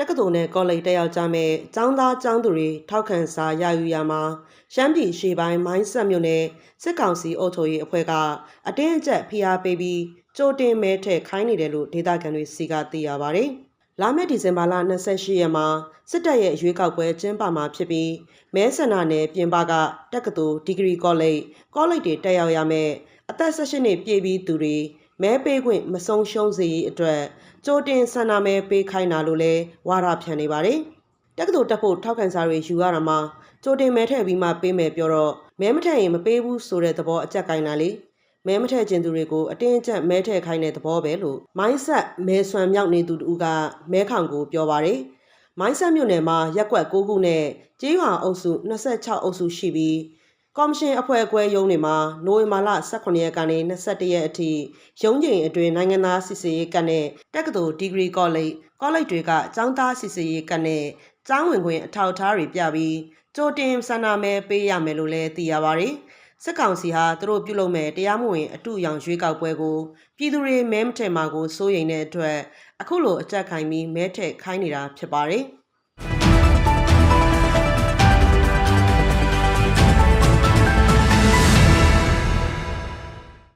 တက္ကသိုလ်နဲ့ကောလိပ်တက်ရောက်ကြမဲ့ចောင်းသားចောင်းသူတွေထောက်ခံစာရယူရမှာရှမ်းပြည်ရှေ့ပိုင်းမိုင်းဆက်မြို့နယ်စစ်ကောင်စီအုပ်ချုပ်ရေးအဖွဲ့ကအတင်းအကျပ်ဖိအားပေးပြီးကြိုတင်မဲထည့်ခိုင်းနေတယ်လို့ဒေသခံတွေစီကသိရပါဗျ။လာမယ့်ဒီဇင်ဘာလ28ရက်မှာစစ်တပ်ရဲ့ရွေးကောက်ပွဲကျင်းပမှာဖြစ်ပြီးမဲဆန္ဒနယ်ပြင်ပကတက္ကသိုလ်ဒီဂရီကောလိပ်ကောလိပ်တွေတက်ရောက်ရမယ်အသက်18နှစ်ပြည့်ပြီးသူတွေ မဲပေးခွင့်မဆုံးရှုံးစေရေးအတွက်ကြိုတင်ဆန္ဒမဲပေးခိုင်းတာလို့လဲဝါဒဖြန့်နေပါတယ်။တက္ကသိုလ်တက်ဖို့ထောက်ခံစာတွေယူရတာမှာကြိုတင်မဲထည့်ပြီးမှပေးမယ်ပြောတော့မဲမထည့်ရင်မပေးဘူးဆိုတဲ့သဘောအကြက်ကင်တာလေ။မဲမထည့်ခြင်းသူတွေကိုအတင်းအကျပ်မဲထည့်ခိုင်းတဲ့သဘောပဲလို့မိုင်းဆက်မဲဆွမ်းမြောက်နေသူတူကမဲခေါင်ကိုပြောပါတယ်။မိုင်းဆက်မြို့နယ်မှာရက်ကွက်6ခုနဲ့ကျေးရွာအုပ်စု26အုပ်စုရှိပြီး ကော်မရှင်အဖွဲ့အကွဲရုံးတွေမှာနိုဝင်ဘာလ18ရက်ကနေ21ရက်အထိရုံးချိန်အတွင်းနိုင်ငံသားစစ်ဆေးရေးကတ်နဲ့တက္ကသိုလ်ဒီဂရီကောလိပ်ကောလိပ်တွေကကျောင်းသားစစ်ဆေးရေးကတ်နဲ့ကျောင်းဝင်ခွင့်အထောက်အထားတွေပြပြီးကြိုတင်ဆန္ဒမဲပေးရမယ်လို့လည်းသိရပါတယ်။စစ်ကောင်စီဟာသူတို့ပြုလုပ်မဲ့တရားမဝင်အတူရောင်ရွေးကောက်ပွဲကိုပြည်သူတွေမဲမထည့်မှာကိုစိုးရိမ်တဲ့အတွက်အခုလိုအကြက်ခိုင်ပြီးမဲထည့်ခိုင်းနေတာဖြစ်ပါတယ်။